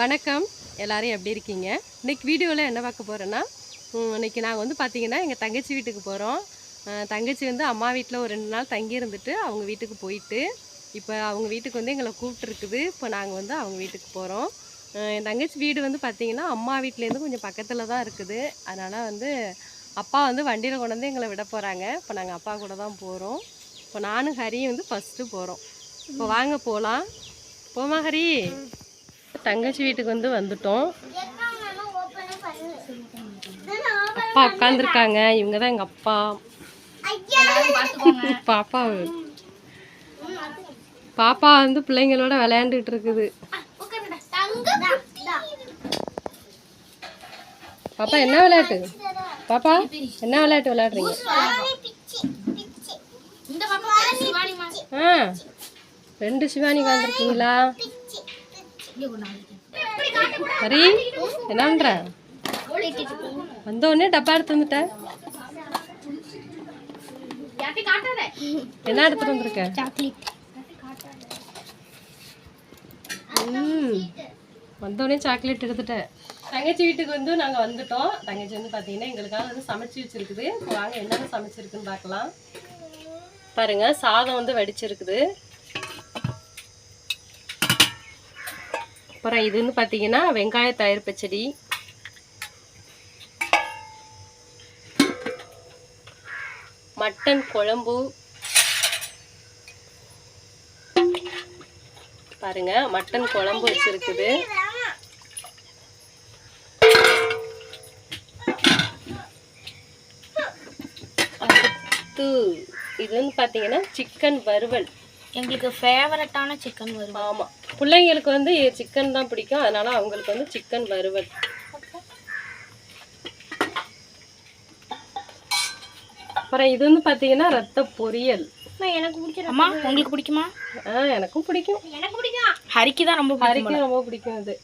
வணக்கம். எல்லாரும் எப்படி இருக்கீங்க? இன்னைக்கு வீடியோவில் என்ன பார்க்க போகிறேன்னா இன்றைக்கி நாங்கள் வந்து பார்த்திங்கன்னா எங்கள் தங்கச்சி வீட்டுக்கு போகிறோம் தங்கச்சி வந்து அம்மா வீட்டில் ஒரு ரெண்டு நாள் தங்கி இருந்துட்டு அவங்க வீட்டுக்கு போயிட்டு இப்போ அவங்க வீட்டுக்கு வந்து எங்களை கூப்பிட்டுருக்குது. இப்போ நாங்கள் வந்து அவங்க வீட்டுக்கு போகிறோம் என் தங்கச்சி வீடு வந்து பார்த்திங்கன்னா அம்மா வீட்டிலேருந்து கொஞ்சம் பக்கத்தில் தான் இருக்குது. அதனால் வந்து அப்பா வந்து வண்டியில் கொண்டு வந்து எங்களை விட போகிறாங்க இப்போ நாங்கள் அப்பா கூட தான் போகிறோம் இப்போ நானும் ஹரியும் வந்து ஃபஸ்ட்டு போகிறோம் இப்போ வாங்க போகலாம் போமா ஹரி. தங்கச்சி வீட்டுக்கு வந்து வந்துட்டோம். அப்பா உட்காந்துருக்காங்க இவங்க தான் எங்கள் அப்பா. பாப்பா. பாப்பா வந்து பிள்ளைங்களோட விளையாண்டுட்டு இருக்குது. பாப்பா என்ன விளையாட்டு? பாப்பா என்ன விளையாட்டு விளையாடுறீங்க? ஆ. ரெண்டு சிவானி உட்காந்துருக்கீங்களா ஹரி என்ன வந்த உடனே டப்பா எடுத்து வந்துட்டேன் என்ன எடுத்துட்டு வந்திருக்க? ம். வந்த உடனே சாக்லேட் எடுத்துட்டேன் தங்கச்சி வீட்டுக்கு வந்து நாங்கள் வந்துட்டோம். தங்கச்சி வந்து பார்த்தீங்கன்னா எங்களுக்காக வந்து சமைச்சு வச்சிருக்குது. வாங்க என்னென்ன சமைச்சிருக்குன்னு பார்க்கலாம். பாருங்க சாதம் வந்து வடிச்சிருக்குது. அப்புறம் இது வந்து பார்த்தீங்கன்னா வெங்காய தயிர் பச்சடி. மட்டன் குழம்பு. பாருங்க மட்டன் குழம்பு வச்சிருக்குது. அடுத்து இது வந்து பார்த்தீங்கன்னா சிக்கன் வறுவல். எங்களுக்கு ஃபேவரட்டான சிக்கன் வரும் ஆமாம் பிள்ளைங்களுக்கு வந்து சிக்கன் தான் பிடிக்கும். அதனால அவங்களுக்கு வந்து சிக்கன் வறுவல். அப்புறம் இது வந்து பார்த்தீங்கன்னா ரத்த பொரியல். எனக்கு பிடிக்கும் அம்மா உங்களுக்கு பிடிக்குமா? ஆ எனக்கும் பிடிக்கும். எனக்கு பிடிக்கும். ஹரிக்கு தான் ரொம்ப பிடிக்கும் ஹரிக்கும் ரொம்ப பிடிக்கும் இது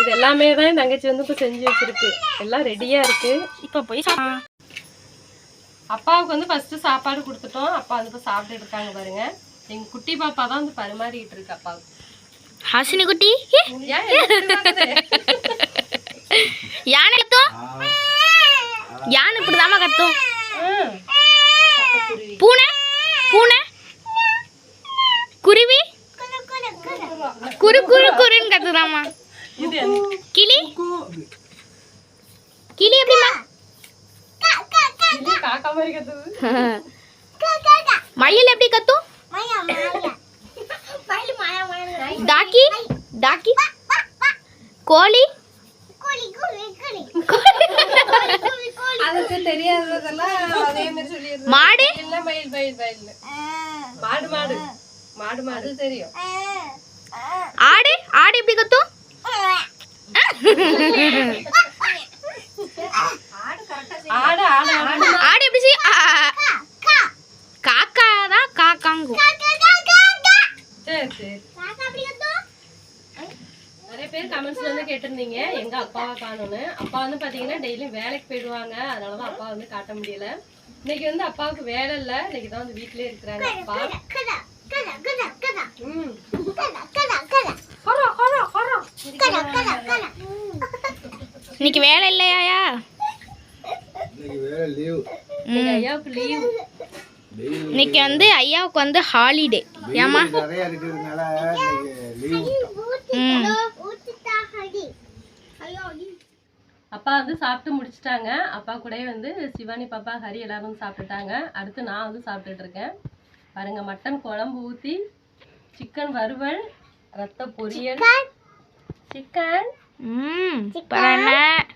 இது எல்லாமே தான் என் தங்கச்சி வந்து இப்போ செஞ்சு வச்சிருக்கு. எல்லாம் ரெடியாக இருக்கு. இப்போ போய் அப்பாவுக்கு வந்து ஃபர்ஸ்ட் சாப்பாடு கொடுத்துட்டோம். அப்பா வந்து இப்போ சாப்பிட்டு இருக்காங்க பாருங்க. எங்க குட்டி பாப்பா தான் வந்து பரிமாறிட்டு இருக்கு அப்பாவுக்கு ஹாசினி குட்டி? யானை கத்தும்? யானை இப்படிதாம்மா கத்தும். பூனை? பூனை? குருவி? குரு குரு குருன்னு என்ன? கிளி? கிளி எப்படிமா மயில் எப்படி கத்தும்? டாக்கி டாக்கி. கோழி. மாடு. மாடு மாடு. மாடு மாடு. தெரியும். ஆடு ஆடு எப்படி கத்தும்? ஆடு ஆடு ஆடு ஆடு. எப்படி செய்யும் ஆ, ஆ, ஆ. காக்கா தான் காக்காங்கும் சரி சரி நிறைய பேர் கமெண்ட்ஸ்ல வந்து கேட்டிருந்தீங்க. எங்க அப்பாவை காணும்னு அப்பா வந்து பாத்தீங்கன்னா டெய்லியும் வேலைக்கு போயிடுவாங்க. அதனாலதான் அப்பா வந்து காட்ட முடியல. இன்னைக்கு வந்து அப்பாவுக்கு வேலை இல்ல. இன்னைக்கு தான் வந்து வீட்லயே இருக்கிறாங்க அப்பா. இன்னைக்கு வேலை இல்லையாயா? இன்னைக்கு ஐயாவுக்கு லீவ். இன்னைக்கு வந்து ஐயாவுக்கு வந்து ஹாலிடே ஏமா நிறைய இன்னைக்கு லீவ் ம் அப்பா வந்து சாப்பிட்டு முடிச்சிட்டாங்க. அப்பா கூடயே வந்து சிவானி பாப்பா ஹரி எல்லாரும் வந்து சாப்பிட்டுட்டாங்க. அடுத்து நான் வந்து சாப்பிட்டுட்டு இருக்கேன். பாருங்க மட்டன் குழம்பு ஊற்றி சிக்கன் வறுவல் ரத்த பொரியல். சிக்கன்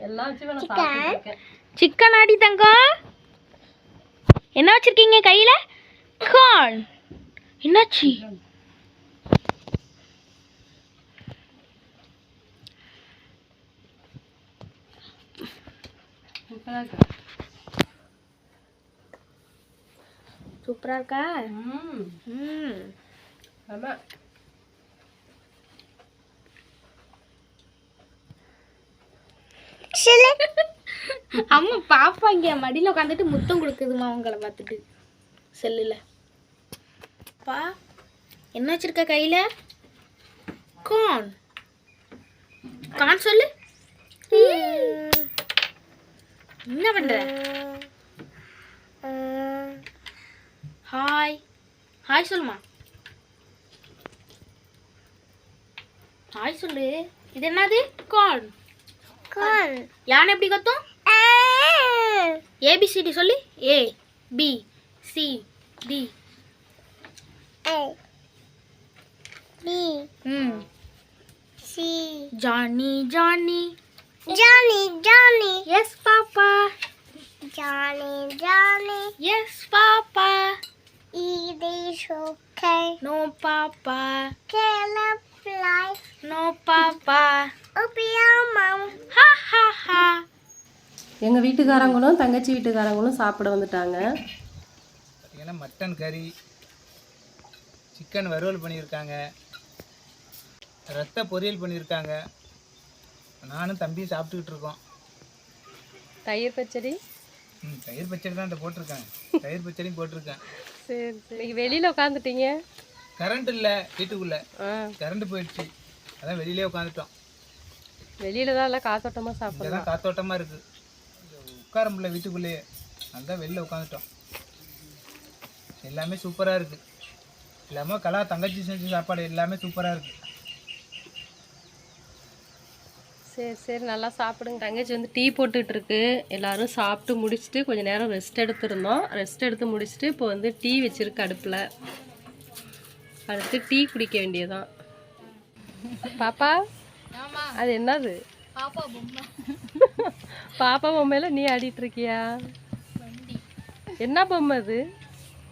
எல்லாம் வச்சு நான் இருக்கேன். சிக்கன் ஆடி தங்கம் என்ன வச்சிருக்கீங்க கையில? கார்ன் என்னாச்சு? சூப்பரா இருக்கு. சூப்பரா இருக்கா? ம். அம்மா பாப்பா இங்க மடியில உட்காந்துட்டு முத்தம் கொடுக்குதுமா உங்களை பார்த்துட்டு. செல்லுல. பா என்ன வச்சிருக்க கையில? கார்ன் கான் சொல்லு. என்ன பண்ற? ஹாய் ஹாய் சொல்லுமா. ஹாய் சொல்லு. இது என்னது? கார்ன் கார்ன் யானை எப்படி கத்தும்? ஏபிசிடி சொல்லு. ஏ பி சி டி ம். Johnny Johnny Johnny, Johnny, yes papa Johnny, Johnny, yes papa it is okay. fly? No papa up your mom? ஹா ஹா ஹா எங்கள் வீட்டுக்காரங்களும் தங்கச்சி வீட்டுக்காரங்களும் சாப்பிட வந்துட்டாங்க. பார்த்தீங்கன்னா மட்டன் கறி சிக்கன் வறுவல் பண்ணியிருக்காங்க ரத்த பொரியல் பண்ணியிருக்காங்க. நானும் தம்பியும் சாப்பிட்டுக்கிட்டு இருக்கோம். தயிர் பச்சடி? ம் தயிர் பச்சடி தான் இந்த போட்டிருக்காங்க தயிர் பச்சடியும் போட்டிருக்கேன். சரி சரி. இன்னைக்கு வெளியில் உட்காந்துட்டீங்க? கரண்ட் இல்லை வீட்டுக்குள்ளே. கரண்ட் போயிடுச்சு. அதான் வெளியிலே உட்காந்துட்டோம். வெளியில தான் எல்லாம் காத்தோட்டமாக சாப்பிடலாம். காத்தோட்டமாக இருக்குது உட்கார முடியல வீட்டுக்குள்ளேயே. அதுதான் வெளில உட்காந்துட்டோம். எல்லாமே சூப்பராக இருக்குது எல்லாமே கலா தங்கச்சி செஞ்ச சாப்பாடு எல்லாமே சூப்பராக இருக்குது சரி சரி நல்லா சாப்பிடுங்க. தங்கச்சி வந்து டீ போட்டுட்டு இருக்கு எல்லாரும் சாப்பிட்டு முடிச்சுட்டு கொஞ்ச நேரம் ரெஸ்ட் எடுத்திருந்தோம். ரெஸ்ட் எடுத்து முடிச்சுட்டு இப்போ வந்து டீ வச்சிருக்கு அடுப்பில். அடுத்து டீ குடிக்க வேண்டியதுதான். பாப்பா அது என்னது? பாப்பா பொம்மை. பாப்பா பொம்மையில நீ ஆடிட்டு இருக்கியா என்ன பொம்மை அது?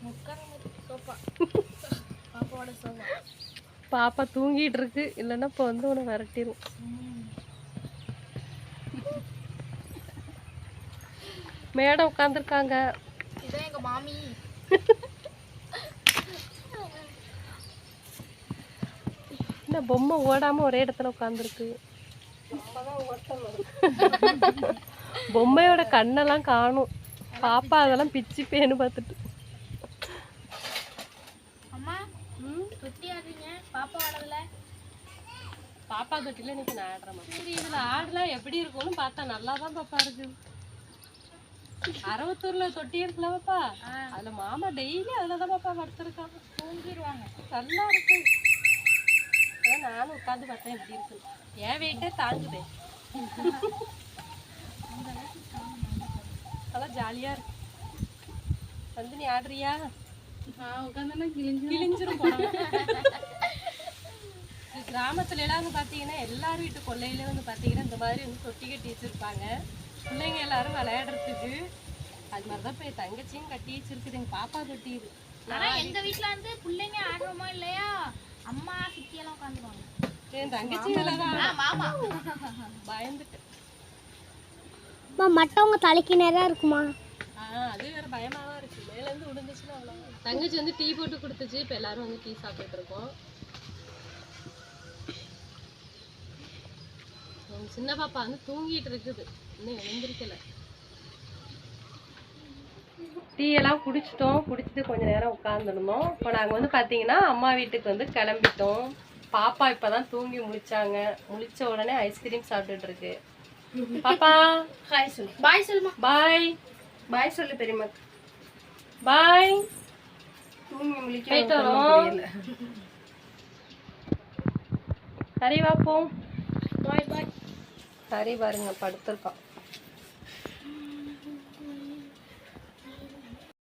பாப்பா தூங்கிட்டு இருக்கு இல்லைன்னா இப்போ வந்து உன்னை விரட்டிடும் மேடம் உட்காந்துருக்காங்க இதான் எங்க மாமி. என்ன பொம்மை ஓடாம ஒரே இடத்துல உட்காந்துருக்கு பொம்மையோட கண்ணெல்லாம் காணும். பாப்பா அதெல்லாம் பிச்சு பேனு பார்த்துட்டு. பாப்பா தொட்டில இன்னைக்கு நான் ஆடுறேன். சரி இதுல ஆடலாம் எப்படி இருக்கும்னு பார்த்தா நல்லா தான் பாப்பா இருக்கு. அறுபத்தூர்ல தொட்டி இருக்குல்ல பாப்பா அதுல மாமா டெய்லி அதுல தான் பாப்பா படுத்திருக்கான் தூங்கிடுவாங்க நல்லா இருக்கு. அதான் நானும் உட்காந்து பார்த்தேன் எப்படி இருக்கு என் வெயிட்டே தாங்குதே. அதெல்லாம் ஜாலியா இருக்கு. வந்து நீ ஆடுறியா உட்காந்து கிழிஞ்சிரும். கிராமத்துல எல்லாம் வந்து பாத்தீங்கன்னா எல்லார் வீட்டு கொல்லையில வந்து பாத்தீங்கன்னா இந்த மாதிரி வந்து தொட்டி கட்டி வச்சிருப்பாங்க. பிள்ளைங்க எல்லாரும் விளையாடுறதுக்கு. அது மாதிரிதான் போய் தங்கச்சியும் கட்டி வச்சிருக்குது எங்க பாப்பா தொட்டி இது. ஆனா எங்க வீட்ல வந்து பிள்ளைங்க ஆடுறோமா இல்லையா? அம்மா சித்தி எல்லாம் உட்காந்துருவாங்க. என் தங்கச்சி மாமா. பயந்துட்டு மற்றவங்க தலைக்கு நேரம் இருக்குமா? ஆஹ் அது வேற பயமா தான் இருக்கு. மேல இருந்து விழுந்துச்சுன்னா அவ்வளவுதான். தங்கச்சி வந்து டீ போட்டு கொடுத்துச்சு. இப்ப எல்லாரும் வந்து டீ சாப்பிட்டுட்டு இருக்கோம். உங்க சின்ன பாப்பா வந்து தூங்கிட்டு இருக்குது. இன்னும் எழுந்திருக்கல. டீ எல்லாம் குடிச்சிட்டோம். குடிச்சிட்டு கொஞ்ச நேரம் உட்காந்துருந்தோம் இப்போ நாங்கள் வந்து பார்த்தீங்கன்னா அம்மா வீட்டுக்கு வந்து கிளம்பிட்டோம். பாப்பா இப்பதான் தூங்கி முழிச்சாங்க. முழிச்ச உடனே ஐஸ்கிரீம் சாப்பிட்டுட்டு இருக்கு. பாப்பா ஹாய் சொல்லு. பாய் சொல்லுமா. பாய் பாய் சொல்லு பெரியம்மா. பாய் தூங்கி முழிக்க வரோம். சரி வாப்போம் பாய் பாய் சரி பாருங்க படுத்திருக்கான்